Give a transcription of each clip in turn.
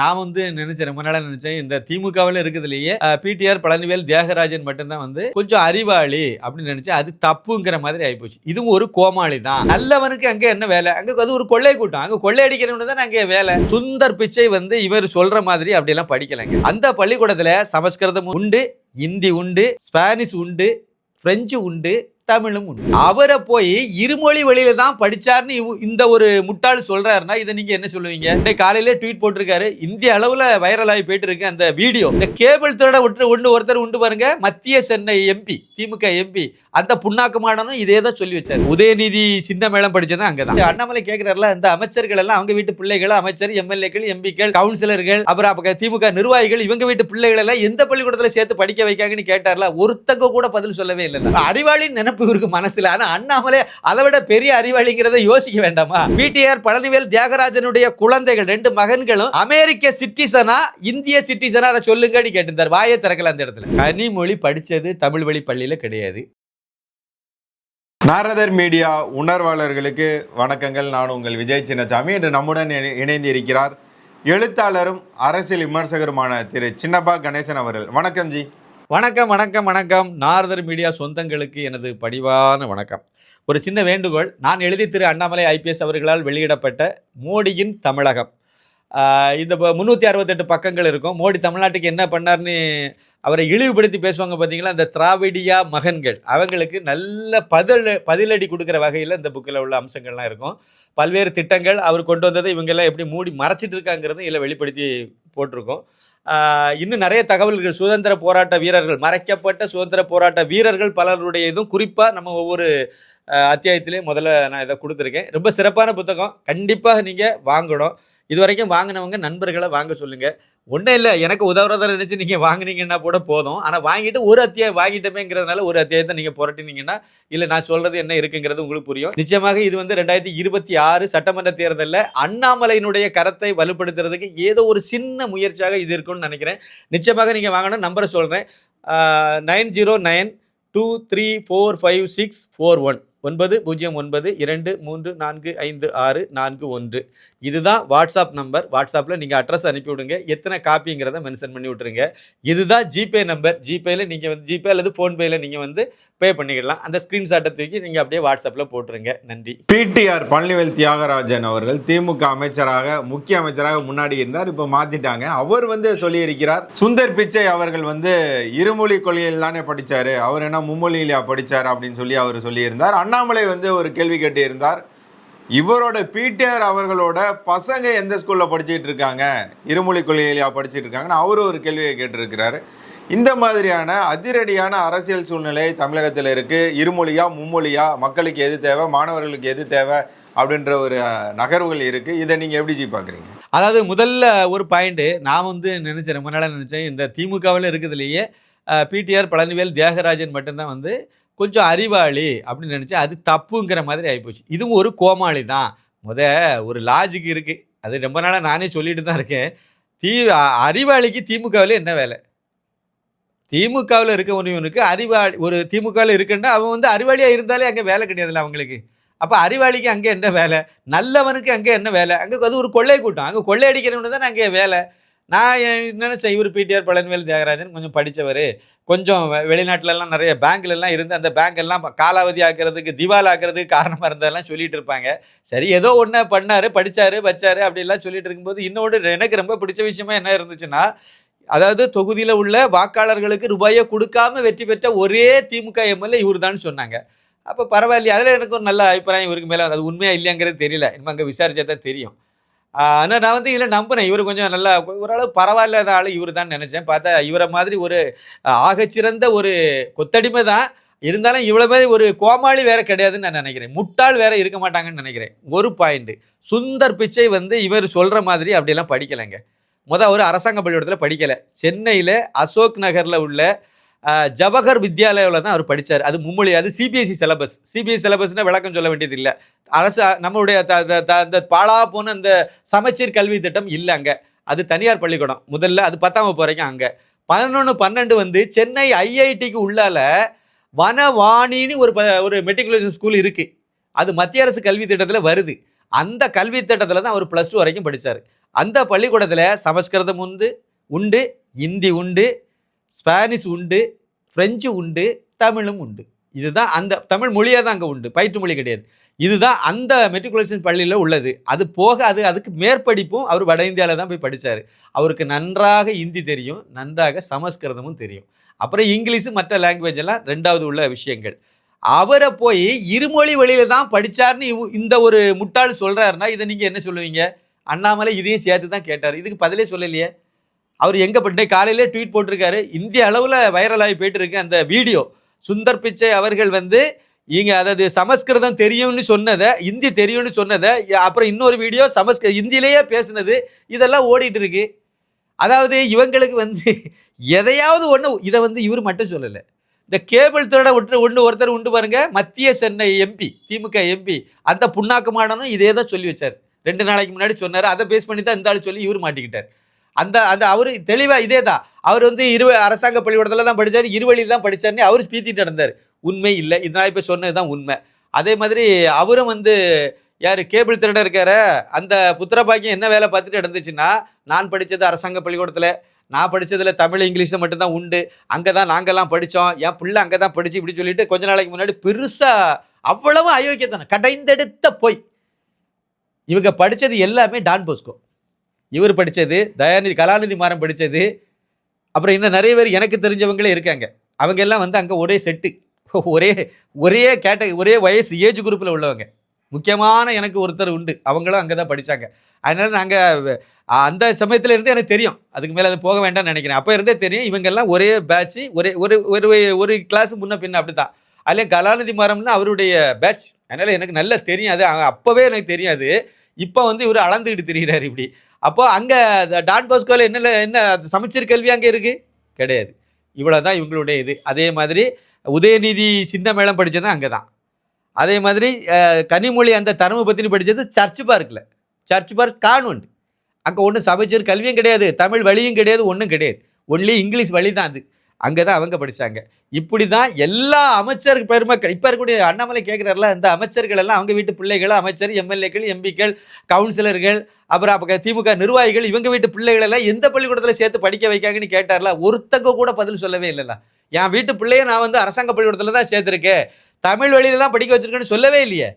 நான் வந்து நினைச்சேன் ரொம்ப நாளாக நினைச்சேன். இந்த திமுகவில் இருக்கிறதுலையே பிடிஆர் பழனிவேல் தியாகராஜன் மட்டும்தான் வந்து கொஞ்சம் அறிவாளி அப்படின்னு நினைச்சேன் அது தப்புங்கிற மாதிரி ஆயிப்போச்சு. இதுவும் ஒரு கோமாளி தான் நல்லவனுக்கு அங்க என்ன வேலை? அங்க அது ஒரு கொள்ளை கூட்டம். அங்க கொள்ளையடிக்கிறவனு தான் அங்கே வேலை. சுந்தர் பிச்சை வந்து இவர் சொல்ற மாதிரி அப்படியெல்லாம் படிக்கலைங்க. அந்த பள்ளிக்கூடத்தில் சமஸ்கிருதம் உண்டு இந்தி உண்டு ஸ்பானிஷ் உண்டு பிரெஞ்சு உண்டு தமிழும் உண்டு. அவரை போய் இருமொழி வழியில தான் படிச்சாருன்னு இந்த ஒரு முட்டாள் சொல்றாருன்னா இதை நீங்க என்ன சொல்லுவீங்க? இன்னைக்கு காலையிலே ட்வீட் போட்டிருக்காரு. இந்திய அளவுல வைரல் ஆகி போயிட்டு இருக்கு அந்த வீடியோ இந்த கேபிள் திருட விட்டு ஒன்று ஒருத்தர் உண்டு பாருங்க. மத்திய சென்னை எம்பி திமுக எம்பி அந்த புண்ணாக்குமாடனும் இதே தான் சொல்லி வச்சாரு. உதயநிதி சின்ன மேளம் படிச்சது அங்கதான் அண்ணாமலை கேட்கிறாருல இந்த அமைச்சர்கள் எல்லாம் அவங்க வீட்டு பிள்ளைகள் அமைச்சர் எம்எல்ஏக்கள் எம்பிக்கள் கவுன்சிலர்கள் அப்புறம் அப்ப திமுக நிர்வாகிகள் இவங்க வீட்டு பிள்ளைகள் எல்லாம் எந்த பள்ளிக்கூடத்துல சேர்த்து படிக்க வைக்காங்கன்னு கேட்டார்ல ஒருத்தங்க கூட பதில் சொல்லவே இல்லை அறிவாளின்னு நினைப்பு இவருக்கு மனசுல. ஆனா அண்ணாமலே அதை விட பெரிய அறிவாளிங்கிறத யோசிக்க வேண்டாமா? பிடிஆர் பழனிவேல் தியாகராஜனுடைய குழந்தைகள் ரெண்டு மகன்களும் அமெரிக்க சிட்டிசனா இந்திய சிட்டிசனா அதை சொல்லுங்கன்னு கேட்டிருந்தார். வாயை திறக்கல அந்த இடத்துல. கனிமொழி படிச்சது தமிழ் வழி பள்ளியில கிடையாது. நாரதர் மீடியா உணர்வாளர்களுக்கு வணக்கங்கள். நான் உங்கள் விஜய் சின்னசாமி. இன்று நம்முடன் இணை- இணைந்து இருக்கிறார் எழுத்தாளரும் அரசியல் விமர்சகருமான திரு சின்னப்பா கணேசன் அவர்கள். வணக்கம் ஜி. வணக்கம் வணக்கம் வணக்கம். நாரதர் மீடியா சொந்தங்களுக்கு எனது பணிவான வணக்கம். ஒரு சின்ன வேண்டுகோள். நான் எழுதி திரு அண்ணாமலை ஐபிஎஸ் அவர்களால் வெளியிடப்பட்ட மோடியின் தமிழகம். இந்த முந்நூற்றி அறுபத்தெட்டு பக்கங்கள் இருக்கும். மோடி தமிழ்நாட்டுக்கு என்ன பண்ணார்னு அவரை இழிவுபடுத்தி பேசுவாங்க பார்த்தீங்களா அந்த திராவிடியா மகன்கள். அவங்களுக்கு நல்ல பதில் பதிலடி கொடுக்குற வகையில் இந்த புக்கில் உள்ள அம்சங்கள்லாம் இருக்கும். பல்வேறு திட்டங்கள் அவர் கொண்டு வந்ததை இவங்கெல்லாம் எப்படி மூடி மறைச்சிட்டு இருக்காங்கிறதும் இதில் வெளிப்படுத்தி போட்டிருக்கோம். இன்னும் நிறைய தகவல்கள். சுதந்திர போராட்ட வீரர்கள் மறைக்கப்பட்ட சுதந்திர போராட்ட வீரர்கள் பலருடைய இதுவும் குறிப்பாக நம்ம ஒவ்வொரு அத்தியாயத்திலையும் முதல்ல நான் இதை கொடுத்துருக்கேன். ரொம்ப சிறப்பான புத்தகம். கண்டிப்பாக நீங்கள் வாங்கணும். இது வரைக்கும் வாங்கினவங்க நண்பர்களை வாங்க சொல்லுங்கள் ஒன்றும் இல்லை எனக்கு உதவுறதை நினச்சி நீங்கள் வாங்குனீங்கன்னா கூட போதும். ஆனால் வாங்கிட்டு ஒரு அத்தியாயம் வாங்கிட்டோமேங்கிறதுனால ஒரு அத்தியாயத்தை நீங்கள் புரட்டினீங்கன்னா இல்லை நான் சொல்கிறது என்ன இருக்குங்கிறது உங்களுக்கு புரியும். நிச்சயமாக இது வந்து ரெண்டாயிரத்தி இருபத்தி ஆறு சட்டமன்ற தேர்தலில் அண்ணாமலையினுடைய கரத்தை வலுப்படுத்துறதுக்கு ஏதோ ஒரு சின்ன முயற்சியாக இது இருக்கும்னு நினைக்கிறேன். நிச்சயமாக நீங்கள் வாங்கணும் நம்பரை சொல்கிறேன் nine zero nine two three four five six four one. ஒன்பது பூஜ்ஜியம் ஒன்பது இரண்டு மூன்று நான்கு ஐந்து ஆறு நான்கு ஒன்று. இதுதான் வாட்ஸ்அப் நம்பர். வாட்ஸ்அப்பில் நீங்கள் அட்ரஸ் அனுப்பிவிடுங்க எத்தனை காப்பிங்கிறத மென்ஷன் பண்ணி விட்ருங்க இதுதான் ஜிபே நம்பர். ஜிபேயில் நீங்கள் வந்து ஜிபே அல்லது ஃபோன்பேயில் நீங்கள் வந்து பே பண்ணிக்கலாம் அந்த ஸ்க்ரீன்ஷாட்டை தூக்கி நீங்கள் அப்படியே வாட்ஸ்அப்பில் போட்டுருங்க. நன்றி. பிடிஆர் பழனிவேல் தியாகராஜன் அவர்கள் திமுக அமைச்சராக முக்கிய அமைச்சராக முன்னாடி இருந்தார் இப்போ மாற்றிட்டாங்க அவர் வந்து சொல்லியிருக்கிறார் சுந்தர் பிச்சை அவர்கள் வந்து இருமொழி கொள்கையில் தானே படித்தார் அவர் என்ன மும்மொழியிலையா படிச்சார்? அப்படின்னு சொல்லி அவர் சொல்லியிருந்தார். அண்ணாமலை வந்து ஒரு கேள்வி கேட்டிருந்தார். இவரோட பிடிஆர் அவர்களோட பசங்க எந்த ஸ்கூலில் படிச்சுட்டு இருக்காங்க? இருமொழி கொள்கையிலையா படிச்சுட்டு இருக்காங்கன்னு அவரு ஒரு கேள்வியை கேட்டிருக்கிறாரு. இந்த மாதிரியான அதிரடியான அரசியல் சூழ்நிலை தமிழகத்தில் இருக்குது இருமொழியா மும்மொழியா மக்களுக்கு எது தேவை மாணவர்களுக்கு எது தேவை அப்படின்ற ஒரு நகர்வுகள் இருக்கு. இதை நீங்க எப்படி ஜி பாக்குறீங்க அதாவது முதல்ல ஒரு பாயிண்ட்டு நான் வந்து நினச்சேன் ரொம்ப நாளாக நினச்சேன் இந்த திமுகவில் இருக்குதுலேயே பிடிஆர் பழனிவேல் தியாகராஜன் மட்டும்தான் வந்து கொஞ்சம் அறிவாளி அப்படின்னு நினச்சா அது தப்புங்கிற மாதிரி ஆகிப்போச்சு இதுவும் ஒரு கோமாளி தான். முத ஒரு லாஜிக் இருக்குது அது ரொம்ப நாளாக நானே சொல்லிட்டு தான் இருக்கேன். தீ அறிவாளிக்கு திமுகவில் என்ன வேலை? திமுகவில் இருக்க ஒருவனுக்கு அறிவாளி ஒரு திமுகவில் இருக்குன்னா அவன் வந்து அறிவாளியாக இருந்தாலே அங்கே வேலை கிடையாதுல்ல அவங்களுக்கு. அப்போ அறிவாளிக்கு அங்கே என்ன வேலை? நல்லவனுக்கு அங்கே என்ன வேலை? அங்கே அது ஒரு கொள்ளை கூட்டம். அங்கே கொள்ளையடிக்கிறவனு தான் அங்கே வேலை. நான் என்னென்ன இவர் பிடிஆர் பழனிவேல் தியாகராஜன் கொஞ்சம் படித்தவர் கொஞ்சம் வெ- நிறைய பேங்க்லலாம் இருந்து அந்த பேங்க் எல்லாம் காலாவதி ஆக்கிறதுக்கு திவால் ஆக்கிறதுக்கு காரணமாக இருந்ததெல்லாம் சொல்லிட்டு இருப்பாங்க. சரி ஏதோ ஒன்று பண்ணார் படித்தார் வச்சார் அப்படிலாம் சொல்லிட்டு இருக்கும்போது இன்னொன்று எனக்கு ரொம்ப பிடிச்ச விஷயமா என்ன இருந்துச்சுன்னா அதாவது தொகுதியில் உள்ள வாக்காளர்களுக்கு ரூபாயை கொடுக்காம வெற்றி பெற்ற ஒரே திமுக எம்எல்ஏ இவர் தான் சொன்னாங்க. அப்போ பரவாயில்லையே அதில் எனக்கு ஒரு நல்ல அபிப்பிராயம் இவருக்கு மேலே அது உண்மையாக இல்லையாங்கிறது தெரியல. இனிமேல் அங்கே விசாரிச்சா தான் தெரியும். ஆனால் நான் வந்து இதில் நம்பினேன் இவர் கொஞ்சம் நல்லா ஓரளவு பரவாயில்லாத ஆள் இவர் தான் நினச்சேன். பார்த்தா இவரை மாதிரி ஒரு ஆகச்சிறந்த ஒரு கொத்தடிமை தான். இருந்தாலும் இவ்வளோ மாதிரி ஒரு கோமாளி வேற கிடையாதுன்னு நான் நினைக்கிறேன். முட்டாள் வேற இருக்க மாட்டாங்கன்னு நினைக்கிறேன். ஒரு பாயிண்ட் சுந்தர் பிச்சை வந்து இவர் சொல்கிற மாதிரி அப்படியெல்லாம் படிக்கலைங்க. முதல் ஒரு அரசாங்க பள்ளிக்கூடத்தில் படிக்கலை. சென்னையில் அசோக் நகரில் உள்ள ஜவஹர் வித்யாலயாவில் தான் அவர் படித்தார் அது மும்மொழி அது சிபிஎஸ்சி சிலபஸ் சிபிஎஸ்சி சிலபஸ்னால் விளக்கம் சொல்ல வேண்டியது இல்லை. அரசு நம்மளுடைய த- த- த- அந்த பாழா போன அந்த சமச்சீர் கல்வி திட்டம் இல்லை அங்கே. அது தனியார் பள்ளிக்கூடம். முதல்ல அது பத்தாம் வகுப்பு வரைக்கும் அங்கே. பதினொன்று பன்னெண்டு வந்து சென்னை ஐஐடிக்கு உள்ளால வனவாணின்னு ஒரு ப- ஒரு மெட்ரிகுலேஷன் ஸ்கூல் இருக்குது அது மத்திய அரசு கல்வி திட்டத்தில் வருது. அந்த கல்வி திட்டத்தில் தான் அவர் ப்ளஸ் டூ வரைக்கும் படித்தார் அந்த பள்ளிக்கூடத்தில் சமஸ்கிருதம் உண்டு உண்டு இந்தி உண்டு ஸ்பானிஷ் உண்டு ஃப்ரெஞ்சு உண்டு தமிழும் உண்டு. இதுதான் அந்த தமிழ் மொழியாக தான் அங்கே உண்டு. பயிற்று மொழி கிடையாது. இதுதான் அந்த மெட்ரிகுலேஷன் பள்ளியில் உள்ளது. அது போக அது அதுக்கு மேற்படிப்பும் அவர் வட இந்தியாவில் தான் போய் படித்தார் அவருக்கு நன்றாக ஹிந்தி தெரியும் நன்றாக சமஸ்கிருதமும் தெரியும். அப்புறம் இங்கிலீஷு மற்ற லாங்குவேஜ் எல்லாம் ரெண்டாவது உள்ள விஷயங்கள். அவரை போய் இருமொழி வழியில தான் படித்தார்னு இந்த ஒரு முட்டாள் சொல்கிறாருன்னா இதை நீங்கள் என்ன சொல்லுவீங்க? அண்ணாமலை இதையும் சேர்த்து தான் கேட்டார். இதுக்கு பதிலே சொல்லலையே. அவர் எங்க பண்ணே காலையிலே ட்வீட் போட்டிருக்காரு. இந்திய அளவில் வைரலாகி போயிட்டு இருக்கு அந்த வீடியோ சுந்தர் பிச்சை அவர்கள் வந்து இங்க அதாவது சமஸ்கிருதம் தெரியும்னு சொன்னதை இந்தி தெரியும்னு சொன்னதை அப்புறம் இன்னொரு வீடியோ சமஸ்கிரு இந்தியிலேயே பேசுனது இதெல்லாம் ஓடிட்டு இருக்கு. அதாவது இவங்களுக்கு வந்து எதையாவது ஒன்று இதை வந்து இவர் மட்டும் சொல்லலை. இந்த கேபிள் திருட ஒன்று ஒன்று ஒருத்தர் உண்டு பாருங்க மத்திய சென்னை எம்பி திமுக எம்பி அந்த புண்ணாக்கமானனும் இதே தான் சொல்லி வச்சார். ரெண்டு நாளைக்கு முன்னாடி சொன்னார். அதை பேஸ் பண்ணி தான் இந்த ஆள் சொல்லி இவர் மாட்டிக்கிட்டார். அந்த அந்த அவர் தெளிவாக இதே தான் அவர் வந்து இரு அரசாங்க பள்ளிக்கூடத்தில் தான் படித்தார் இருவழியில் தான் படித்தார்னு அவர் பீத்திட்டு நடந்தார். உண்மை இல்லை. இதனால் இப்போ சொன்னது தான் உண்மை. அதே மாதிரி அவரும் வந்து யார் கேபிள் திருட இருக்கார அந்த புத்திரபாக்கியம் என்ன வேலை பார்த்துட்டு நடந்துச்சுன்னா நான் படித்தது அரசாங்க பள்ளிக்கூடத்தில் நான் படித்ததில் தமிழ் இங்கிலீஷும் மட்டும்தான் உண்டு. அங்கே தான் நாங்கள்லாம் படித்தோம் என் பிள்ளை அங்கே தான் படித்து இப்படி சொல்லிட்டு கொஞ்ச நாளைக்கு முன்னாடி பெருசாக அவ்வளவு அயோக்கியத்தனம். கடைந்தெடுத்த பொய். இவங்க படித்தது எல்லாமே டான் போஸ்கோ. இவர் படித்தது தயாநிதி கலாநிதி மாறன் படித்தது அப்புறம் இன்னும் நிறைய பேர் எனக்கு தெரிஞ்சவங்களே இருக்காங்க. அவங்க எல்லாம் வந்து அங்கே ஒரே செட்டு ஒரே ஒரே கேட்ட ஒரே வயசு ஏஜ் குரூப்பில் உள்ளவங்க. முக்கியமான எனக்கு ஒருத்தர் உண்டு. அவங்களும் அங்கே தான் படித்தாங்க அதனால் நாங்கள் அந்த சமயத்தில் இருந்தே எனக்கு தெரியும். அதுக்கு மேலே அது போக வேண்டாம்னு நினைக்கிறேன். அப்போ இருந்தே தெரியும். இவங்கெல்லாம் ஒரே பேட்ச் ஒரே ஒரு ஒரு ஒரு கிளாஸ் முன்ன பின்ன அப்படி தான் அதிலே கலாநிதி மரம்னு அவருடைய பேட்ச் அதனால் எனக்கு நல்லா தெரியும். அது அப்போவே எனக்கு தெரியாது. இப்போ வந்து இவர் அளந்துக்கிட்டு தெரிகிறார் இப்படி. அப்போ அங்கே டான் பாஸ்கோவில் என்ன என்ன சமைச்சர் கல்வி அங்கே இருக்குது கிடையாது. இவ்வளோ தான் இவங்களுடைய இது. அதே மாதிரி உதயநிதி சின்ன மேளம் படித்ததும் அங்கே தான் அதே மாதிரி கனிமொழி அந்த தருமபத்தினி படித்தது சர்ச் பார்க்கில் சர்ச் பார்க் கான்வெண்ட் அங்கே ஒன்றும் சமைச்சர் கல்வியும் கிடையாது. தமிழ் வழியும் கிடையாது ஒன்றும் கிடையாது. ஒன்லி இங்கிலீஷ் வழி தான் அது. அங்கே தான் அவங்க படித்தாங்க இப்படி தான் எல்லா அமைச்சர் பெருமக்கள் இப்போ இருக்கக்கூடிய அண்ணாமலை கேட்குறாருல இந்த அமைச்சர்கள் எல்லாம் அவங்க வீட்டு பிள்ளைகள் அமைச்சர் எம்எல்ஏக்கள் எம்பிக்கள் கவுன்சிலர்கள் அப்புறம் அப்போ திமுக நிர்வாகிகள் இவங்க வீட்டு பிள்ளைகள் எல்லாம் எந்த பள்ளிக்கூடத்தில் சேர்த்து படிக்க வைக்காங்கன்னு கேட்டார்ல ஒருத்தங்க கூட பதில் சொல்லவே இல்லைல்ல என் வீட்டு பிள்ளைய நான் வந்து அரசாங்க பள்ளிக்கூடத்தில் தான் சேர்த்துருக்கேன். தமிழ் வழியில் தான் படிக்க வச்சுருக்கேன்னு சொல்லவே இல்லையே.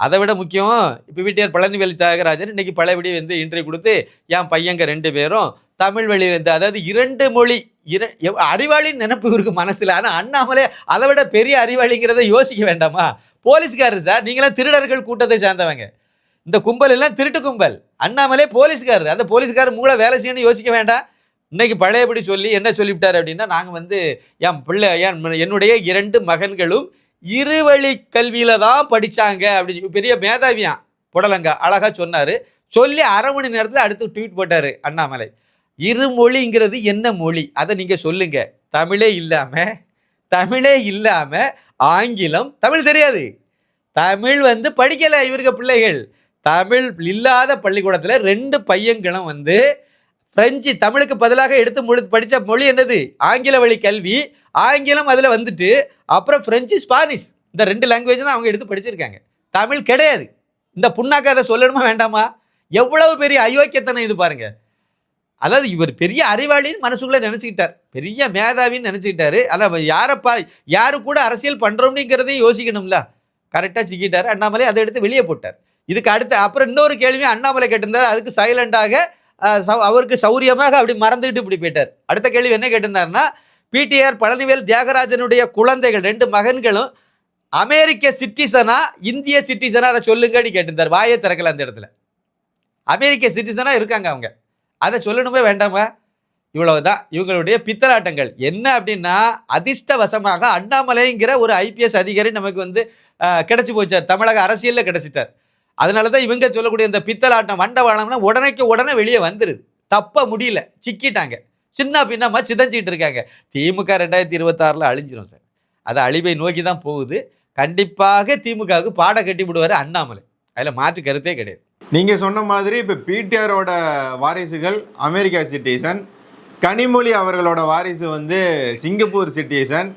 அதை விட முக்கியம் இப்போ வீட்டியார் பழனிவேலி தியாகராஜன் இன்னைக்கு பழையபடி வந்து இன்டர்வியூ கொடுத்து என் பையங்க ரெண்டு பேரும் தமிழ் வழியில் இருந்து அதாவது இரண்டு மொழி இர எவ்- அறிவாளின்னு நினைப்பு இருக்கு மனசில். ஆனால் அண்ணாமலே அதை விட பெரிய அறிவாளிங்கிறத யோசிக்க வேண்டாமா? போலீஸ்காரர் சார் நீங்களாம் திருடர்கள் கூட்டத்தை சேர்ந்தவங்க. இந்த கும்பல் எல்லாம் திருட்டு கும்பல். அண்ணாமலே போலீஸ்காரர். அந்த போலீஸ்காரர் மூளை வேலை செய்யணும்னு யோசிக்க வேண்டாம். இன்னைக்கு பழையபடி சொல்லி என்ன சொல்லிவிட்டார் அப்படின்னா நாங்கள் வந்து என் பிள்ளை என் என்னுடைய இரண்டு மகன்களும் இருவழி கல்வியில தான் படிச்சாங்க அப்படின்னு பெரிய மேதாவியான் புடலங்க அழகா சொன்னாரு. சொல்லி அரை மணி நேரத்தில் அடுத்து ட்வீட் போட்டாரு அண்ணாமலை. இருமொழிங்கிறது என்ன மொழி? அதை நீங்க சொல்லுங்க. தமிழே இல்லாம தமிழே இல்லாம ஆங்கிலம் தமிழ் தெரியாது. தமிழ் வந்து படிக்கல இவருக்கு பிள்ளைகள். தமிழ் இல்லாத பள்ளிக்கூடத்தில் ரெண்டு பையங்களும் வந்து பிரெஞ்சு தமிழுக்கு பதிலாக எடுத்து மொழி படித்த மொழி என்னது? ஆங்கில வழி கல்வி ஆங்கிலம் அதில் வந்துட்டு அப்புறம் ஃப்ரெஞ்சு ஸ்பானிஷ் இந்த ரெண்டு லாங்குவேஜ் தான் அவங்க எடுத்து படிச்சிருக்காங்க. தமிழ் கிடையாது. இந்த புண்ணாக்க அதை சொல்லணுமா வேண்டாமா? எவ்வளவு பெரிய அயோக்கியத்தனம் இது பாருங்க. அதாவது இவர் பெரிய அறிவாளின்னு மனசுக்குள்ளே நினச்சிக்கிட்டார். பெரிய மேதாவின்னு நினச்சிக்கிட்டாரு. ஆனால் யாரப்பா யாரு கூட அரசியல் பண்ணுறோம்னுங்கிறதையும் யோசிக்கணும்ல. கரெக்டாக சிக்கிட்டார். அண்ணாமலை அதை எடுத்து வெளியே போட்டார். இதுக்கு அடுத்து அப்புறம் இன்னொரு கேள்வி அண்ணாமலை கேட்டிருந்தார். அதுக்கு சைலண்டாக அவருக்கு சௌரியமாக அப்படி மறந்துக்கிட்டு இப்படி போயிட்டார். அடுத்த கேள்வி என்ன கேட்டிருந்தாருன்னா பிடிஆர் பழனிவேல் தியாகராஜனுடைய குழந்தைகள் ரெண்டு மகன்களும் அமெரிக்க சிட்டிசனா இந்திய சிட்டிசனா அதை சொல்லுங்கன்னு கேட்டிருந்தார். வாயை திறக்கல அந்த இடத்துல. அமெரிக்க சிட்டிசனா இருக்காங்க அவங்க. அதை சொல்லணுமே வேண்டாமா? இவ்வளவுதான். இவங்களுடைய பித்தலாட்டங்கள். என்ன அப்படின்னா அதிர்ஷ்டவசமாக அண்ணாமலைங்கிற ஒரு ஐபிஎஸ் அதிகாரி நமக்கு வந்து கிடச்சி போச்சார். தமிழக அரசியலில் கிடைச்சிட்டார். அதனால தான் இவங்க சொல்லக்கூடிய இந்த பித்தலாட்டம் வண்டவாளம்னா உடனேக்கு உடனே வெளியே வந்துருது. தப்ப முடியல. சிக்கிட்டாங்க. சின்ன பின்னமாக சிதஞ்சிக்கிட்டு இருக்காங்க. திமுக ரெண்டாயிரத்தி இருபத்தாறில் அழிஞ்சிரும் சார். அது அழிவை நோக்கி தான் போகுது. கண்டிப்பாக திமுகவுக்கு பாடம் கட்டி விடுவார் அண்ணாமலை. அதில் மாற்று கருத்தே கிடையாது. நீங்கள் சொன்ன மாதிரி இப்போ பிடிஆரோட வாரிசுகள் அமெரிக்கா சிட்டிசன் கனிமொழி அவர்களோட வாரிசு வந்து சிங்கப்பூர் சிட்டிசன்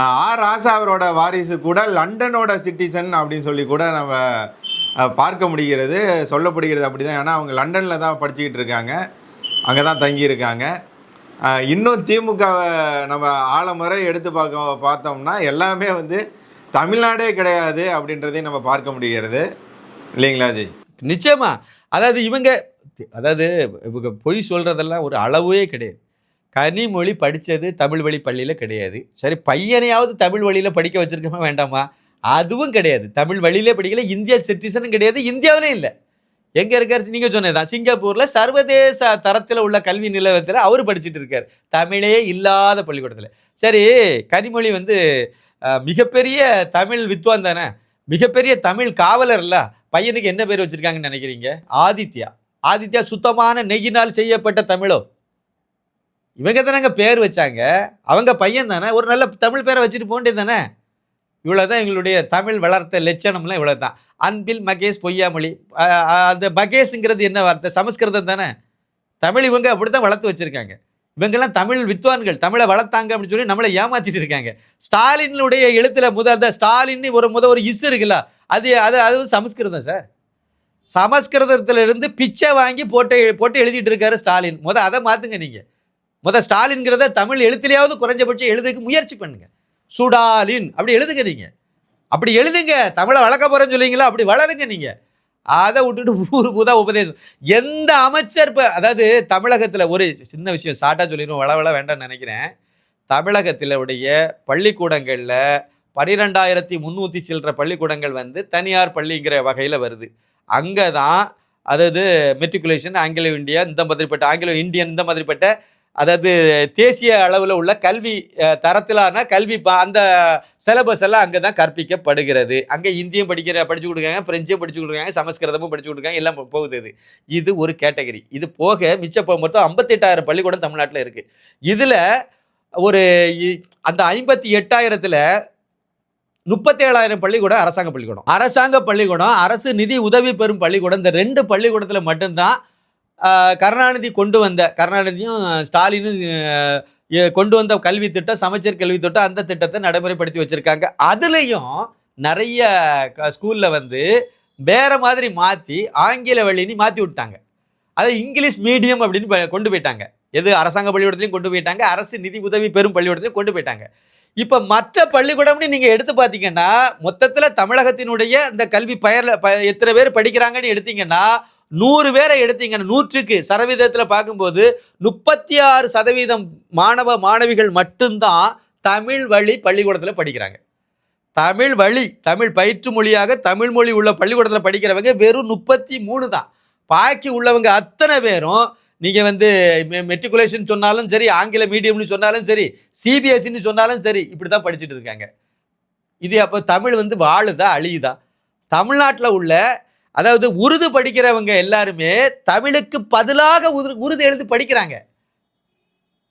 ஆர். ராசா அவரோட வாரிசு கூட லண்டனோட சிட்டிசன் அப்படின்னு சொல்லி கூட நம்ம பார்க்க முடிகிறது சொல்லப்படுகிறது அப்படிதான். ஏன்னா அவங்க லண்டனில் தான் படிச்சுக்கிட்டு இருக்காங்க. அங்கே தான் தங்கியிருக்காங்க. இன்னும் திமுகவை நம்ம ஆழமுறை எடுத்து பார்க்க பார்த்தோம்னா எல்லாமே வந்து தமிழ்நாடே கிடையாது அப்படின்றதையும் நம்ம பார்க்க முடிகிறது. இல்லைங்களா ஜி? நிச்சயமா. அதாவது இவங்க அதாவது இவங்க பொய் சொல்கிறதெல்லாம் ஒரு அளவே கிடையாது. கனிமொழி படித்தது தமிழ் வழி பள்ளியில் கிடையாது. சரி பையனையாவது தமிழ் வழியில் படிக்க வச்சுருக்கோமா வேண்டாமா? அதுவும் கிடையாது. தமிழ் வழியிலே படிக்கல இந்தியா சிட்டிசனும் கிடையாது. இந்தியாவிலே இல்லை. எங்கே இருக்கார்? நீங்கள் சொன்னதான் சிங்கப்பூரில் சர்வதேச தரத்தில் உள்ள கல்வி நிலையத்தில் அவர் படிச்சுட்டு இருக்கார். தமிழே இல்லாத பள்ளிக்கூடத்தில். சரி கனிமொழி வந்து மிகப்பெரிய தமிழ் வித்வான் தானே? மிகப்பெரிய தமிழ் காவலர்ல பையனுக்கு என்ன பேர் வச்சிருக்காங்கன்னு நினைக்கிறீங்க? ஆதித்யா. ஆதித்யா சுத்தமான நெய்யினால் செய்யப்பட்ட தமிழோ? இவங்க தானங்க பேர் வச்சாங்க. அவங்க பையன் தானே? ஒரு நல்ல தமிழ் பேரை வச்சுட்டு போண்டே தானே? இவ்வளோதான் எங்களுடைய தமிழ் வளர்த்த லட்சணம்லாம் இவ்வளோ தான் அன்பில் மகேஷ் பொய்யாமொழி. அந்த மகேஷ்ங்கிறது என்ன வார்த்தை? சமஸ்கிருதம் தானே? தமிழ் இவங்க அப்படி தான் வளர்த்து வச்சுருக்காங்க. இவங்கெல்லாம் தமிழ் வித்வான்கள். தமிழை வளர்த்தாங்க அப்படின்னு சொல்லி நம்மளை ஏமாற்றிட்டு இருக்காங்க. ஸ்டாலினுடைய எழுத்துல முத அந்த ஸ்டாலின் ஒரு முத ஒரு இஸ் இருக்குல்ல அது அது அது சமஸ்கிருதம் சார். சமஸ்கிருதத்திலிருந்து பிச்சை வாங்கி போட்டு போட்டு எழுதிட்டு இருக்காரு ஸ்டாலின். முத அதை மாற்றுங்க நீங்கள் முத ஸ்டாலின்கிறத தமிழ் எழுத்துலையாவது குறைஞ்சபட்சம் எழுதுக்கு முயற்சி பண்ணுங்கள் சுடாலின். அப்படி எழுதுங்க நீங்கள் அப்படி எழுதுங்க. தமிழை வளர்க்க போகிறேன்னு சொல்லுவீங்களா அப்படி வளருங்க நீங்கள் அதை விட்டுட்டு ஊர் பூதா உபதேசம். எந்த அமைச்சர் இப்போ அதாவது தமிழகத்தில் ஒரு சின்ன விஷயம் ஷார்ட்டாக சொல்லிடணும். வளவள வேண்டாம்னு நினைக்கிறேன். தமிழகத்தில் உடைய பள்ளிக்கூடங்களில் பன்னிரெண்டாயிரத்தி முந்நூற்றி சில்லற பள்ளிக்கூடங்கள் வந்து தனியார் பள்ளிங்கிற வகையில் வருது. அங்கே தான் அதாவது மெட்ரிகுலேஷன் ஆங்கிலோ இந்தியா இந்த மாதிரிப்பட்ட ஆங்கிலோ இந்தியன் இந்த மாதிரிப்பட்ட அதாவது தேசிய அளவில் உள்ள கல்வி தரத்திலான கல்வி ப- அந்த சிலபஸ் எல்லாம் அங்கே தான் கற்பிக்கப்படுகிறது. அங்கே இந்தியும் படிக்கிற படித்து கொடுக்காங்க ஃப்ரெஞ்சும் படித்து கொடுக்காங்க சமஸ்கிருதமும் படித்து கொடுக்காங்க எல்லாம் போகுது இது. இது ஒரு கேட்டகரி இது போக மிச்ச மொத்தம் ஐம்பத்தெட்டாயிரம் பள்ளிக்கூடம் தமிழ்நாட்டில் இருக்குது இதில் ஒரு இ- அந்த ஐம்பத்தி எட்டாயிரத்தில் முப்பத்தேழாயிரம் பள்ளிக்கூடம் அரசாங்க பள்ளிக்கூடம். அரசாங்க பள்ளிக்கூடம் அரசு நிதி உதவி பெறும் பள்ளிக்கூடம் இந்த ரெண்டு பள்ளிக்கூடத்தில் மட்டும்தான் கருணாநிதி கொண்டு வந்த கருணாநிதியும் ஸ்டாலினும் கொண்டு வந்த கல்வி திட்டம் சமச்சீர் கல்வி திட்டம் அந்த திட்டத்தை நடைமுறைப்படுத்தி வச்சுருக்காங்க. அதுலேயும் நிறைய ஸ்கூலில் வந்து வேறு மாதிரி மாற்றி ஆங்கில வழின்னு மாற்றி விட்டாங்க. அதை இங்கிலீஷ் மீடியம் அப்படின்னு கொண்டு போயிட்டாங்க. எது அரசாங்க பள்ளிக்கூடத்துலையும் கொண்டு போயிட்டாங்க அரசு நிதி உதவி பெறும் பள்ளிக்கூடத்துலையும் கொண்டு போயிட்டாங்க. இப்போ மற்ற பள்ளிக்கூடம்னு நீங்கள் எடுத்து பார்த்தீங்கன்னா மொத்தத்தில் தமிழகத்தினுடைய இந்த கல்வி பயரில் ப எத்தனை பேர் படிக்கிறாங்கன்னு எடுத்தீங்கன்னா நூறு பேரை எடுத்தீங்கன்னா நூற்றுக்கு சதவீதத்தில் பார்க்கும்போது முப்பத்தி ஆறு சதவீதம் மாணவ மாணவிகள் மட்டும்தான் தமிழ் வழி பள்ளிக்கூடத்தில் படிக்கிறாங்க. தமிழ் வழி தமிழ் பயிற்று மொழியாக தமிழ் மொழி உள்ள பள்ளிக்கூடத்தில் படிக்கிறவங்க வெறும் முப்பத்தி மூணு தான். பாக்கி உள்ளவங்க அத்தனை பேரும் நீங்கள் வந்து மெட்ரிகுலேஷன் சொன்னாலும் சரி ஆங்கில மீடியம்னு சொன்னாலும் சரி சிபிஎஸ்சின்னு சொன்னாலும் சரி இப்படி தான் படிச்சுட்டு இருக்காங்க. இது அப்போ தமிழ் வந்து வாழுதா அழியுதா? தமிழ்நாட்டில் உள்ள அதாவது உருது படிக்கிறவங்க எல்லாருமே தமிழுக்கு பதிலாக உரு உருது எழுதி படிக்கிறாங்க.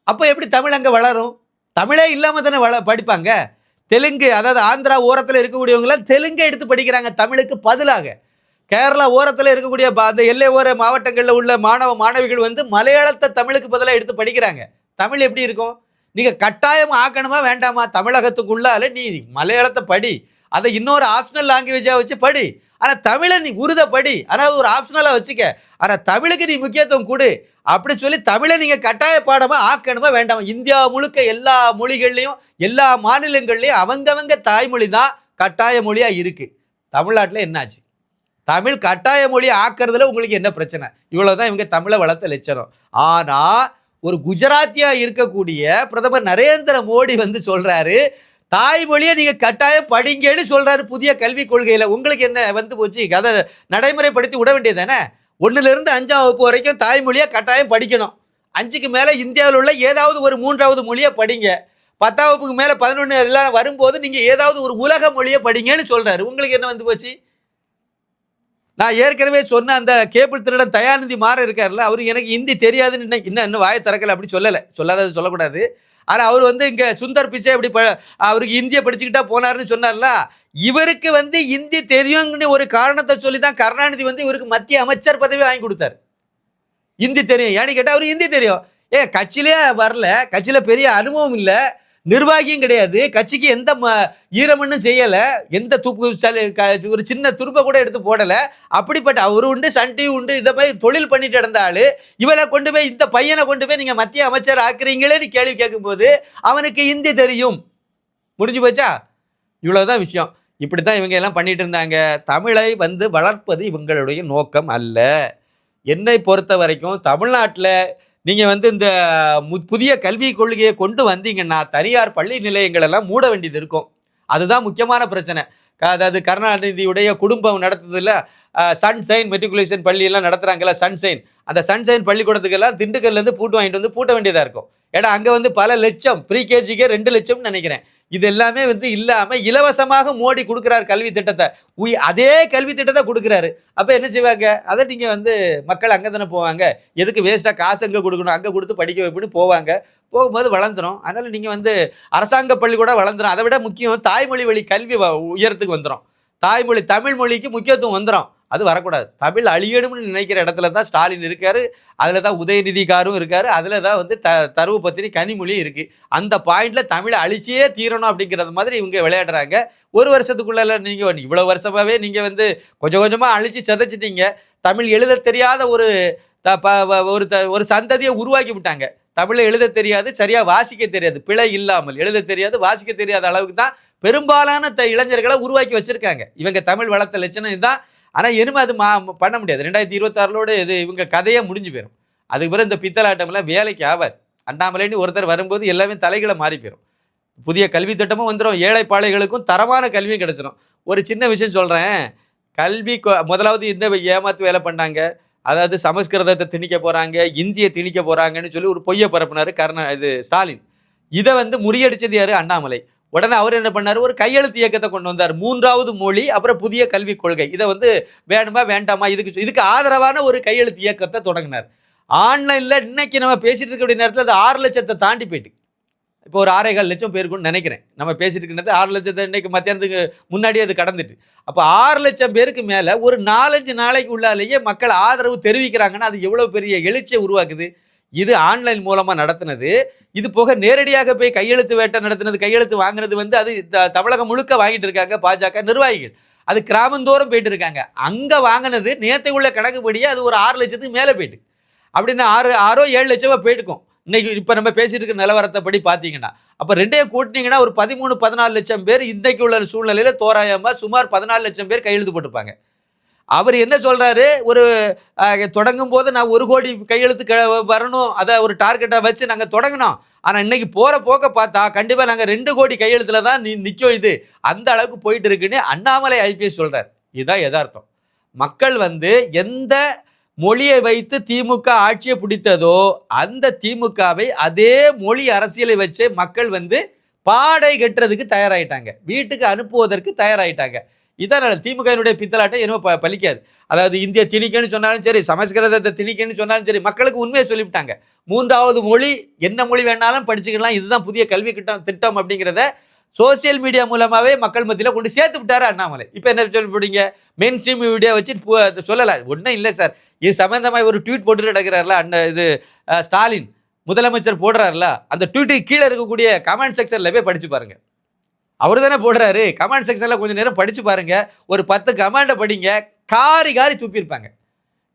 அப்போ எப்படி தமிழ் அங்கே வளரும்? தமிழே இல்லாமல் தானே வள படிப்பாங்க. தெலுங்கு அதாவது ஆந்திரா ஓரத்தில் இருக்கக்கூடியவங்களாம் தெலுங்கை எடுத்து படிக்கிறாங்க தமிழுக்கு பதிலாக. கேரளா ஓரத்தில் இருக்கக்கூடிய ப- அந்த எல்லை ஓர மாவட்டங்களில் உள்ள மாணவ மாணவிகள் வந்து மலையாளத்தை தமிழுக்கு பதிலாக எடுத்து படிக்கிறாங்க. தமிழ் எப்படி இருக்கும்? நீங்கள் கட்டாயம் ஆக்கணுமா வேண்டாமா? தமிழகத்துக்குள்ளால நீ மலையாளத்தை படி. அதை இன்னொரு ஆப்ஷனல் லாங்குவேஜாக வச்சு படி. ஆனால் தமிழை நீ உருதப்படி. படி ஆனால் ஒரு ஆப்ஷனலாக வச்சுக்க. ஆனால் தமிழுக்கு நீ முக்கியத்துவம் கொடு. அப்படி சொல்லி தமிழை நீங்கள் கட்டாய பாடமாக ஆக்கணுமா வேண்டாமா? இந்தியா முழுக்க எல்லா மொழிகள்லையும் எல்லா மாநிலங்கள்லையும் அவங்கவங்க தாய்மொழி தான் கட்டாய மொழியாக இருக்குது தமிழ்நாட்டில் என்னாச்சு? தமிழ் கட்டாய மொழி ஆக்கிறதுல உங்களுக்கு என்ன பிரச்சனை? இவ்வளோதான் இவங்க தமிழை வளர்த்த லட்சணம். ஆனால் ஒரு குஜராத்தியாக இருக்கக்கூடிய பிரதமர் நரேந்திர மோடி வந்து சொல்கிறாரு தாய்மொழியை நீங்கள் கட்டாயம் படிங்கன்னு சொல்கிறாரு புதிய கல்விக் கொள்கையில். உங்களுக்கு என்ன வந்து போச்சு? அதை நடைமுறைப்படுத்தி விட வேண்டியது தானே ஒன்றுலேருந்து அஞ்சாம் வகுப்பு வரைக்கும் தாய்மொழியை கட்டாயம் படிக்கணும். அஞ்சுக்கு மேலே இந்தியாவில் உள்ள ஏதாவது ஒரு மூன்றாவது மொழியை படிங்க. பத்தாம் வகுப்புக்கு மேலே பதினொன்று எல்லாம் வரும்போது நீங்கள் ஏதாவது ஒரு உலக மொழியை படிங்கன்னு சொல்கிறாரு உங்களுக்கு என்ன வந்து போச்சு? நான் ஏற்கனவே சொன்ன அந்த கேபிள் திருடன் தயாநிதி மாற இருக்கார்ல அவர் எனக்கு ஹிந்தி தெரியாதுன்னு இன்னும் இன்னும் இன்னும் வாயை திறக்கலை அப்படி சொல்லலை. சொல்லாதது சொல்லக்கூடாது. ஆனால் அவர் வந்து இங்கே சுந்தர் பிச்சை இப்படி ப அவருக்கு இந்தியை படிச்சுக்கிட்டா போனாருன்னு சொன்னார்ல? இவருக்கு வந்து ஹிந்தி தெரியுங்கன்னு ஒரு காரணத்தை சொல்லி தான் கருணாநிதி வந்து இவருக்கு மத்திய அமைச்சர் பதவி வாங்கி கொடுத்தாரு. இந்தி தெரியும். ஏன்னு கேட்டால் அவருக்கு ஹிந்தி தெரியும். ஏ கட்சியிலே வரல. கட்சியில் பெரிய அனுபவம் இல்லை. நிர்வாகியும் கிடையாது. கட்சிக்கு எந்த ம ஈரமண்ணும் செய்யலை. எந்த துப்பு க- ஒரு சின்ன துருப்பை கூட எடுத்து போடலை. அப்படிப்பட்ட அவர் உண்டு சண்டி உண்டு இதை போய் தொழில் பண்ணிட்டு இருந்தாள் இவளை கொண்டு போய் இந்த பையனை கொண்டு போய் நீங்கள் மத்திய அமைச்சர் ஆக்குறீங்களேன்னு கேள்வி கேட்கும்போது அவனுக்கு ஹிந்தி தெரியும். முடிஞ்சு போச்சா? இவ்வளோதான் விஷயம். இப்படி தான் இவங்க எல்லாம் பண்ணிட்டு இருந்தாங்க. தமிழை வந்து வளர்ப்பது இவங்களுடைய நோக்கம் அல்ல. என்னை பொறுத்த வரைக்கும் தமிழ்நாட்டில் நீங்கள் வந்து இந்த மு- புதிய கல்விக் கொள்கையை கொண்டு வந்தீங்கன்னா தனியார் பள்ளி நிலையங்களெல்லாம் மூட வேண்டியது இருக்கும். அதுதான் முக்கியமான பிரச்சனை. அதாவது கருணாநிதியுடைய குடும்பம் நடத்துறதுல சன்சைன் மெட்ரிகுலேஷன் பள்ளியெல்லாம் நடத்துகிறாங்கல்ல சன்சைன் அந்த சன்சைன் பள்ளிக்கூடத்துக்கெல்லாம் திண்டுக்கல்லேருந்து பூட்டு வாங்கிட்டு வந்து பூட்ட வேண்டியதாக இருக்கும். ஏன்னா அங்கே வந்து பல லட்சம் ப்ரீ கேஜிக்கே ரெண்டு லட்சம்னு நினைக்கிறேன். இது எல்லாமே வந்து இல்லாமல் இலவசமாக மோடி கொடுக்குறாரு கல்வி திட்டத்தை. உய் அதே கல்வி திட்டத்தை கொடுக்குறாரு. அப்போ என்ன செய்வாங்க? அதை நீங்கள் வந்து மக்கள் அங்கே தானே போவாங்க. எதுக்கு வேஸ்ட்டாக காசு அங்கே கொடுக்கணும் அங்கே கொடுத்து படிக்க வைப்புன்னு போவாங்க. போகும்போது வளர்ந்துடும் அதனால் நீங்கள் வந்து அரசாங்க பள்ளி கூட வளர்ந்துடும் அதை விட முக்கியம் தாய்மொழி வழி கல்வி உயரத்துக்கு வந்துடும் தாய்மொழி தமிழ் மொழிக்கு முக்கியத்துவம் வந்துடும் அது வரக்கூடாது. தமிழ் அழியணும்னு நினைக்கிற இடத்துல தான் ஸ்டாலின் இருக்கார். அதில் தான் உதயநிதிக்காரும் இருக்கார். அதில் தான் வந்து த தருவு பத்திரி கனிமொழியும் இருக்குது அந்த பாயிண்ட்டில் தமிழை அழிச்சே தீரணும் அப்படிங்கிறது மாதிரி இவங்க விளையாடுறாங்க. ஒரு வருஷத்துக்குள்ள நீங்கள் இவ்வளோ வருஷமாகவே நீங்கள் வந்து கொஞ்சம் கொஞ்சமாக அழிச்சு செதைச்சிட்டீங்க. தமிழ் எழுத தெரியாத ஒரு த ப ஒரு த ஒரு சந்ததியை உருவாக்கி விட்டாங்க. தமிழை எழுத தெரியாது சரியாக வாசிக்க தெரியாது. பிழை இல்லாமல் எழுத தெரியாது வாசிக்க தெரியாத அளவுக்கு தான் பெரும்பாலான த இளைஞர்களை உருவாக்கி வச்சுருக்காங்க. இவங்க தமிழ் வளர்த்த லட்சணம் இதுதான். ஆனால் இனிமே அது மா பண்ண முடியாது. ரெண்டாயிரத்தி இருபத்தாறுலோட இது இவங்க கதையே முடிஞ்சு போயிடும் அதுக்கு பிறகு இந்த பித்தலாட்டம்லாம் வேலைக்கு ஆகாது அண்ணாமலைன்னு ஒருத்தர் வரும்போது எல்லாமே தலைகளை மாறி போயிடும் புதிய கல்வி திட்டமும் வந்துடும் ஏழை பாளைகளுக்கும் தரமான கல்வியும் கிடைச்சிடும் ஒரு சின்ன விஷயம் சொல்கிறேன் கல்வி கொ- முதலாவது இந்த ஏமாத்து வேலை பண்ணாங்க? அதாவது சமஸ்கிருதத்தை திணிக்க போகிறாங்க இந்தியை திணிக்க போகிறாங்கன்னு சொல்லி ஒரு பொய்யை பரப்புனார் கருணா இது ஸ்டாலின். இதை வந்து முறியடிச்சது யார்? அண்ணாமலை. உடனே அவர் என்ன பண்ணார்? ஒரு கையெழுத்து இயக்கத்தை கொண்டு வந்தார். மூன்றாவது மொழி அப்புறம் புதிய கல்விக் கொள்கை. இதை வந்து வேணுமா வேண்டாமா இதுக்கு இதுக்கு ஆதரவான ஒரு கையெழுத்து இயக்கத்தை தொடங்கினார். ஆன்லைனில் இன்னைக்கு நம்ம பேசிகிட்டு இருக்கக்கூடிய நேரத்தில் அது ஆறு லட்சத்தை தாண்டி போயிட்டு. இப்போ ஒரு ஆறேகால் லட்சம் பேருக்குன்னு நினைக்கிறேன். நம்ம பேசிட்டு இருக்கிறது ஆறு லட்சத்தை இன்னைக்கு மத்தியானத்துக்கு முன்னாடியே அது கடந்துட்டு. அப்போ ஆறு லட்சம் பேருக்கு மேலே ஒரு நாலஞ்சு நாளைக்கு உள்ளாலேயே மக்கள் ஆதரவு தெரிவிக்கிறாங்கன்னா அது எவ்வளோ பெரிய எழுச்சியை உருவாக்குது? இது ஆன்லைன் மூலமாக நடத்தினது. இது போக நேரடியாக போய் கையெழுத்து வேட்டை நடத்தினது கையெழுத்து வாங்கினது வந்து அது த- தமிழகம் முழுக்க வாங்கிட்டு இருக்காங்க பாஜக நிர்வாகிகள். அது கிராமந்தோறும் போயிட்டு இருக்காங்க. அங்கே வாங்கினது நேற்று உள்ள கணக்குப்படியே அது ஒரு ஆறு லட்சத்துக்கு மேலே போயிட்டு. அப்படின்னா ஆறு ஆறோ ஏழு லட்சமாக போயிட்டுக்கும். இன்னைக்கு இப்போ நம்ம பேசிட்டு இருக்க நிலவரத்தை படி பார்த்தீங்கன்னா அப்போ ரெண்டே கூட்டினீங்கன்னா ஒரு பதிமூணு பதினாலு லட்சம் பேர் இன்றைக்கு உள்ள சூழ்நிலையில் தோராயமாக சுமார் பதினாலு லட்சம் பேர் கையெழுத்து போட்டிருப்பாங்க. அவர் என்ன சொல்கிறாரு ஒரு தொடங்கும் போது நான் ஒரு கோடி கையெழுத்து க- வரணும். அதை ஒரு டார்கெட்டை வச்சு நாங்கள் தொடங்கினோம். ஆனால் இன்றைக்கி போகிற போக்க பார்த்தா கண்டிப்பாக நாங்கள் ரெண்டு கோடி கையெழுத்தில் தான் நீ நிற்கும் இது. அந்த அளவுக்கு போயிட்டு இருக்குன்னு அண்ணாமலை ஐபிஎஸ் சொல்கிறார் இதுதான் யதார்த்தம். மக்கள் வந்து எந்த மொழியை வைத்து திமுக ஆட்சியை பிடித்ததோ அந்த திமுகவை அதே மொழி அரசியலை வச்சு மக்கள் வந்து பாடை கட்டுறதுக்கு தயாராகிட்டாங்க வீட்டுக்கு அனுப்புவதற்கு தயாராகிட்டாங்க இதான் திமுகவினுடைய பித்தலாட்டம் என்னமோ ப பலிக்காது. அதாவது இந்திய திணிக்கன்னு சொன்னாலும் சரி சமஸ்கிருதத்தை திணிக்கன்னு சொன்னாலும் சரி மக்களுக்கு உண்மையை சொல்லிவிட்டாங்க. மூன்றாவது மொழி என்ன மொழி வேணாலும் படிச்சுக்கலாம் இதுதான் புதிய கல்வி திட்டம் திட்டம் அப்படிங்கிறத சோசியல் மீடியா மூலமாகவே மக்கள் மத்தியில் கொண்டு சேர்த்து விட்டாரு அண்ணாமலை. இப்போ என்ன சொல்லி போடுங்க மெயின் ஸ்ட்ரீம் வீடியோ வச்சு சொல்லலை. ஒன்றும் இல்லை சார். இது சம்மந்தமாக ஒரு ட்வீட் போட்டு நடக்கிறார்ல அண்ணா இது ஸ்டாலின். முதலமைச்சர் போடுறாருல அந்த ட்வீட்டுக்கு கீழே இருக்கக்கூடிய கமெண்ட் செக்ஷனில் போய் படிச்சு பாருங்க. அவர் தானே போடுறாரு கமெண்ட் செக்ஷனில் கொஞ்சம் நேரம் படிச்சு பாருங்க. ஒரு பத்து கமெண்டை படிங்க. காரி காரி துப்பியிருப்பாங்க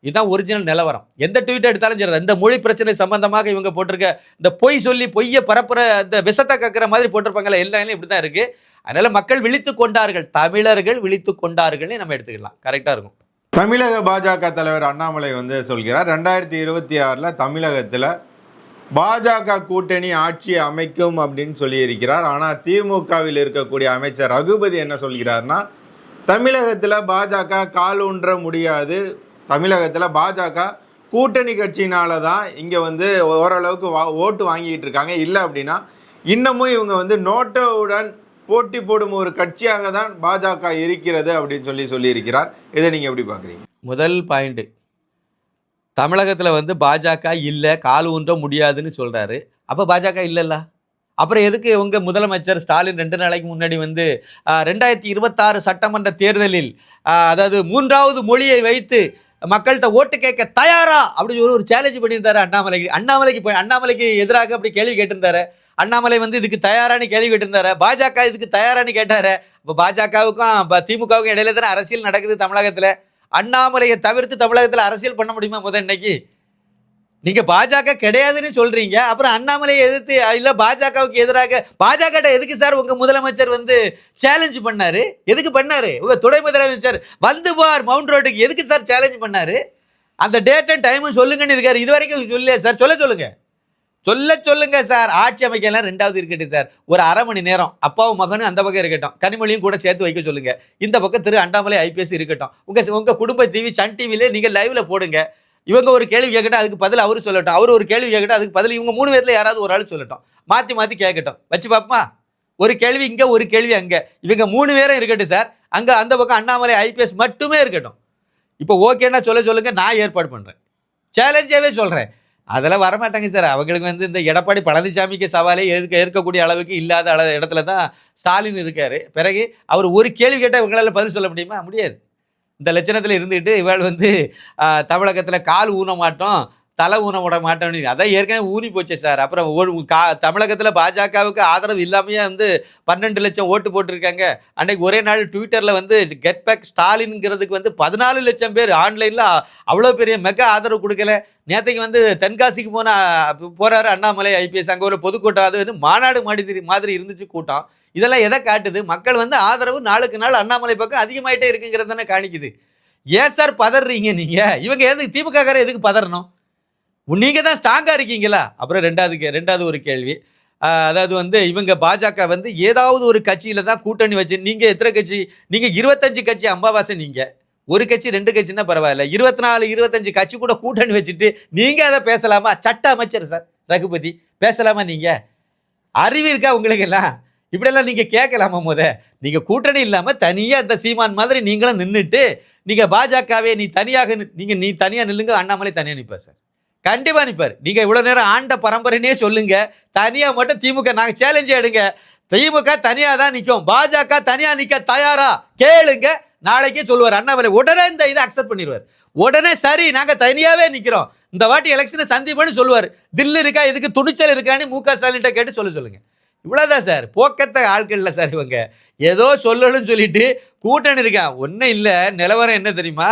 இதுதான் ஒரிஜினல் நிலவரம். எந்த ட்வீட் எடுத்தாலும் சரி இந்த மொழி பிரச்சனை சம்பந்தமாக இவங்க போட்டிருக்க இந்த பொய் சொல்லி பொய்யை பரப்புற இந்த விஷத்தை கக்கிற மாதிரி போட்டிருப்பாங்கல்ல எல்லாமே இப்படி தான் இருக்கு. அதனால மக்கள் விழித்து கொண்டார்கள். தமிழர்கள் விழித்து கொண்டார்கள்னு நம்ம எடுத்துக்கலாம். கரெக்டாக இருக்கும். தமிழக பாஜக தலைவர் அண்ணாமலை வந்து சொல்கிறார் ரெண்டாயிரத்தி இருபத்தி ஆறில் தமிழகத்தில் பாஜக கூட்டணி ஆட்சி அமைக்கும் அப்படின்னு சொல்லியிருக்கிறார். ஆனால் திமுகவில் இருக்கக்கூடிய அமைச்சர் ரகுபதி என்ன சொல்கிறார்னா தமிழகத்தில் பாஜக கால் ஊன்ற முடியாது. தமிழகத்தில் பாஜக கூட்டணி கட்சினால தான் இங்கே வந்து ஓரளவுக்கு வா ஓட்டு வாங்கிட்டு இருக்காங்க. இல்லை அப்படின்னா இன்னமும் இவங்க வந்து நோட்டோவுடன் போட்டி போடும் ஒரு கட்சியாக தான் பாஜக இருக்கிறது அப்படின்னு சொல்லி சொல்லியிருக்கிறார். இதை நீங்கள் எப்படி பார்க்குறீங்க? முதல் பாயிண்ட்டு தமிழகத்தில் வந்து பாஜக இல்லை கால் ஊன்ற முடியாதுன்னு சொல்கிறாரு அப்போ பாஜக இல்லைல்ல. அப்புறம் எதுக்கு இவங்க முதலமைச்சர் ஸ்டாலின் ரெண்டு நாளைக்கு முன்னாடி வந்து ரெண்டாயிரத்தி இருபத்தாறு சட்டமன்ற தேர்தலில் அதாவது மூன்றாவது மொழியை வைத்து மக்கள்கிட்ட ஓட்டு கேட்க தயாரா? அப்படி சொல்லி ஒரு சேலஞ்சு பண்ணியிருந்தாரு அண்ணாமலைக்கு அண்ணாமலைக்கு போய் அண்ணாமலைக்கு எதிராக அப்படி கேள்வி கேட்டிருந்தாரு. அண்ணாமலை வந்து இதுக்கு தயாரான்னு கேள்வி கேட்டிருந்தாரு. பாஜக இதுக்கு தயாரான்னு கேட்டாரு. இப்போ பாஜகவுக்கும் திமுகவுக்கும் இடையில தானே அரசியல் நடக்குது தமிழகத்தில். அண்ணாமலையை தவிர்த்து தமிழகத்தில் அரசியல் பண்ண முடியுமா முத இன்னைக்கு? நீங்கள் பாஜக கிடையாதுன்னு சொல்கிறீங்க அப்புறம் அண்ணாமலையை எதிர்த்து இல்லை பாஜகவுக்கு எதிராக பாஜக எதுக்கு சார் உங்கள் முதலமைச்சர் வந்து சேலஞ்சு பண்ணார்? எதுக்கு பண்ணார்? உங்கள் துணை முதலமைச்சர் வந்து பார் மவுண்ட் ரோட்டுக்கு எதுக்கு சார் சேலஞ்ச் பண்ணாரு? அந்த டேட் அண்ட் டைமும் சொல்லுங்கன்னு இருக்கார். இது வரைக்கும் சொல்லல சார்? சொல்ல சொல்லுங்கள் சொல்ல சொல்லுங்க சார். ஆட்சி அமைக்கலாம் ரெண்டாவது இருக்கட்டும் சார். ஒரு அரை மணி நேரம் அப்பாவும் மகனும் அந்த பக்கம் இருக்கட்டும். கனிமொழியும் கூட சேர்த்து வைக்க சொல்லுங்க. இந்த பக்கம் திரு அண்ணாமலை ஐபிஎஸ் இருக்கட்டும். உங்க உங்க குடும்ப டிவி சன் டிவிலே நீங்க லைவ்ல போடுங்க. இவங்க ஒரு கேள்வி கேட்கட்டும் அதுக்கு பதில் அவரு சொல்லட்டும். அவர் ஒரு கேள்வி கேட்கட்டும் அதுக்கு பதில் இவங்க மூணு பேர்ல யாராவது ஒரு ஆள் சொல்லட்டும். மாற்றி மாற்றி கேட்கட்டும் வச்சு பாப்பா ஒரு கேள்வி இங்கே ஒரு கேள்வி அங்கே. இவங்க மூணு பேரும் இருக்கட்டும் சார். அங்கே அந்த பக்கம் அண்ணாமலை ஐபிஎஸ் மட்டுமே இருக்கட்டும். இப்போ ஓகேன்னா சொல்ல சொல்லுங்க நான் ஏற்பாடு பண்ணுறேன் சேலஞ்சாகவே சொல்கிறேன் அதெல்லாம் வரமாட்டாங்க சார். அவங்களுக்கு வந்து இந்த எடப்பாடி பழனிசாமிக்கு சவாலே எதுக்க ஏற்கக்கூடிய அளவுக்கு இல்லாத அள இடத்துல தான் ஸ்டாலின் இருக்கார். பிறகு அவர் ஒரு கேள்வி கேட்டால் இவங்களால் பதில் சொல்ல முடியுமா? முடியாது. இந்த லட்சணத்தில் இருந்துக்கிட்டு இவள் வந்து தமிழகத்தில் கால் ஊன மாட்டோம். தலை ஊன விட மாட்டோம்னு அதான் ஏற்கனவே ஊனி போச்சு சார். அப்புறம் கா தமிழகத்தில் பாஜகவுக்கு ஆதரவு இல்லாமையே வந்து பன்னெண்டு லட்சம் ஓட்டு போட்டிருக்காங்க. அன்னைக்கு ஒரே நாள் ட்விட்டரில் வந்து கெட் பேக் ஸ்டாலின்ங்கிறதுக்கு வந்து பதினாலு லட்சம் பேர் ஆன்லைனில் அவ்வளோ பெரிய மெகா ஆதரவு கொடுக்கல. நேற்றுக்கு வந்து தென்காசிக்கு போன போகிறாரு அண்ணாமலை ஐபிஎஸ் அங்கே ஒரு பொதுக்கூட்டம். அது வந்து மாநாடு மாதிரி மாதிரி இருந்துச்சு கூட்டம். இதெல்லாம் எதை காட்டுது? மக்கள் வந்து ஆதரவு நாளுக்கு நாள் அண்ணாமலை பக்கம் அதிகமாயிட்டே இருக்குங்கிறது தானே காணிக்குது. ஏன் சார் பதறீங்க நீங்கள் இவங்க எதுக்கு திமுக எதுக்கு பதறணும்? நீங்கள் தான் ஸ்ட்ராங்காக இருக்கீங்களா? அப்புறம் ரெண்டாவது ரெண்டாவது ஒரு கேள்வி. அதாவது வந்து இவங்க பாஜக வந்து ஏதாவது ஒரு கட்சியில் தான் கூட்டணி வச்சு நீங்கள் எத்தனை கட்சி நீங்கள் இருபத்தஞ்சு கட்சி அம்பாவாசை நீங்கள் ஒரு கட்சி ரெண்டு கட்சின்னா பரவாயில்ல. இருபத்தி நாலு இருபத்தஞ்சு கட்சி கூட கூட்டணி வச்சுட்டு நீங்கள் அதை பேசலாமா? சட்ட அமைச்சர் சார் ரகுபதி பேசலாமா நீங்கள் அறிவு இருக்கா உங்களுக்கெல்லாம்? இப்படியெல்லாம் நீங்கள் கேட்கலாமா முத? நீங்கள் கூட்டணி இல்லாமல் தனியாக இந்த சீமான் மாதிரி நீங்களும் நின்றுட்டு நீங்கள் பாஜகவே நீ தனியாக நீங்கள் நீ தனியாக நில்லுங்க அண்ணாமலை தனியாக நிற்பேன் சார். கண்டிப்பாக நிற்பார் நீங்கள் இவ்வளோ நேரம் ஆண்ட பரம்பரைனே சொல்லுங்க. தனியாக மட்டும் திமுக நாங்கள் சேலஞ்சே எடுங்க. திமுக தனியாக தான் நிற்கும் பாஜக தனியாக நிற்க தயாரா? கேளுங்க. நாளைக்கே சொல்லுவார். அண்ணாமலை உடனே இந்த இதை அக்செப்ட் பண்ணிடுவார். உடனே சரி நாங்கள் தனியாகவே நிற்கிறோம் இந்த வாட்டி எலெக்ஷனை சந்திப்போன்னு சொல்லுவார். தில்லு இருக்கா இதுக்கு துணிச்சல் இருக்கான்னு மு க. ஸ்டாலின்ட்ட கேட்டு சொல்ல சொல்லுங்கள் இவ்வளோதான் சார். போக்கத்த ஆட்கள் இல்லை சார் இவங்க. ஏதோ சொல்லணும்னு சொல்லிட்டு கூட்டணி இருக்கா? ஒன்றும் இல்லை. நிலவரம் என்ன தெரியுமா?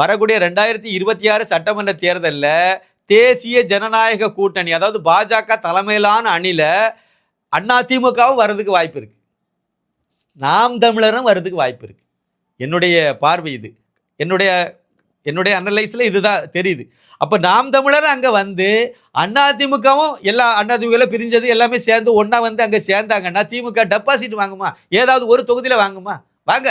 வரக்கூடிய ரெண்டாயிரத்தி இருபத்தி ஆறு சட்டமன்ற தேர்தலில் தேசிய ஜனநாயக கூட்டணி அதாவது பாஜக தலைமையிலான அணியில் அண்ணா திமுகவும் வர்றதுக்கு வாய்ப்பு இருக்குது நாம் தமிழரும் வர்றதுக்கு வாய்ப்பு இருக்குது என்னுடைய பார்வை இது. என்னுடைய என்னுடைய அனலைஸில் இதுதான் தெரியுது. அப்போ நாம் தமிழர் அங்கே வந்து அண்ணா திமுகவும் எல்லா அண்ணா திமுக பிரிஞ்சது எல்லாமே சேர்ந்து ஒன்றா வந்து அங்கே சேர்ந்தாங்கன்னா திமுக டெபாசிட் வாங்குமா? ஏதாவது ஒரு தொகுதியில் வாங்குமா? வாங்க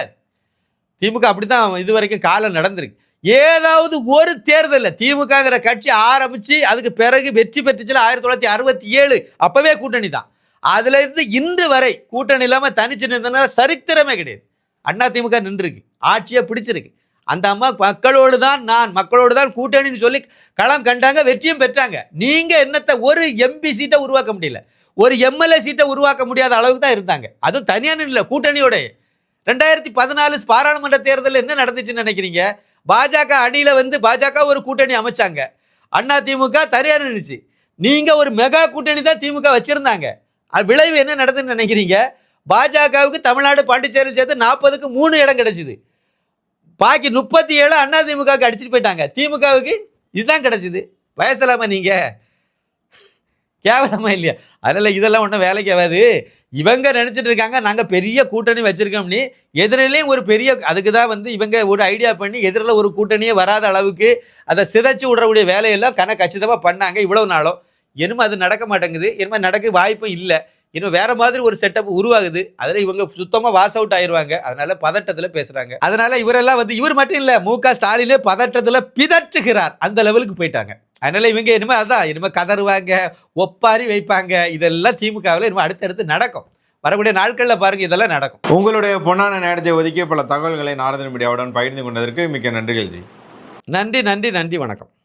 திமுக அப்படி தான் இது வரைக்கும் காலம் நடந்திருக்கு. ஏதாவது ஒரு தேர்தலில் திமுகங்கிற கட்சி ஆரம்பித்து அதுக்கு பிறகு வெற்றி பெற்றுச்சுல ஆயிரத்தி தொள்ளாயிரத்தி அறுபத்தி ஏழு அப்போவே கூட்டணி தான். அதுலேருந்து இன்று வரை கூட்டணி இல்லாமல் தனிச்சு நின்றதுனால சரித்திரமே கிடையாது. அண்ணா திமுக நின்றுருக்கு. ஆட்சியை பிடிச்சிருக்கு. அந்த அம்மா மக்களோடு தான் நான் மக்களோடு தான் கூட்டணின்னு சொல்லி களம் கண்டாங்க வெற்றியும் பெற்றாங்க. நீங்கள் என்னத்தை ஒரு எம்பி சீட்டை உருவாக்க முடியல. ஒரு எம்எல்ஏ சீட்டை உருவாக்க முடியாத அளவுக்கு தான் இருந்தாங்க. அதுவும் தனியான இல்லை கூட்டணியோட ரெண்டாயிரத்தி பதினாலு பாராளுமன்ற தேர்தலில் என்ன நடந்துச்சுன்னு நினைக்கிறீங்க? பாஜக அணியில் வந்து பாஜக ஒரு கூட்டணி அமைச்சாங்க. அண்ணா திமுக தனியாக நின்றுச்சு நீங்கள் ஒரு மெகா கூட்டணி தான் திமுக வச்சுருந்தாங்க. அது விளைவு என்ன நடந்துன்னு நினைக்கிறீங்க? பாஜகவுக்கு தமிழ்நாடு பாண்டிச்சேரி சேர்த்து நாற்பதுக்கு மூணு இடம் கிடைச்சிது. பாக்கி முப்பத்தி ஏழு அண்ணா திமுகவுக்கு அடிச்சுட்டு போயிட்டாங்க. திமுகவுக்கு இதுதான் கிடைச்சிது. வயசலாமா நீங்கள் கேவலமா இல்லையா? அதனால் இதெல்லாம் ஒன்றும் வேலைக்கு ஆகாது. இவங்க நினச்சிட்டு இருக்காங்க நாங்கள் பெரிய கூட்டணி வச்சுருக்கோம்னு. எதிரிலையும் ஒரு பெரிய அதுக்கு தான் வந்து இவங்க ஒரு ஐடியா பண்ணி எதிரில் ஒரு கூட்டணியே வராத அளவுக்கு அதை சிதைச்சு விடக்கூடிய வேலையெல்லாம் கன கச்சிதமாக பண்ணாங்க இவ்வளோ நாளும். இனிமே அது நடக்க மாட்டேங்குது. இனிமே நடக்க வாய்ப்பும் இல்லை. இன்னும் வேறு மாதிரி ஒரு செட்டப் உருவாகுது. அதில் இவங்க சுத்தமாக வாஸ் அவுட் ஆயிடுவாங்க அதனால் பதட்டத்தில் பேசுகிறாங்க அதனால் இவரெல்லாம் வந்து இவர் மட்டும் இல்லை மு க ஸ்டாலினே பதட்டத்தில் பிதற்றுகிறார். அந்த லெவலுக்கு போயிட்டாங்க. அதனால இவங்க இனிமேல் அதான் இனிமேல் கதறுவாங்க ஒப்பாரி வைப்பாங்க. இதெல்லாம் திமுகவில் இனிமேல் அடுத்தடுத்து நடக்கும். வரக்கூடிய நாட்களில் பாருங்க இதெல்லாம் நடக்கும். உங்களுடைய பொன்னான நேரத்தை ஒதுக்கி பல தகவல்களை நாரதன் மீடியாவுடன் பகிர்ந்து கொண்டதற்கு மிக்க நன்றிகள் ஜி. நன்றி நன்றி நன்றி வணக்கம்.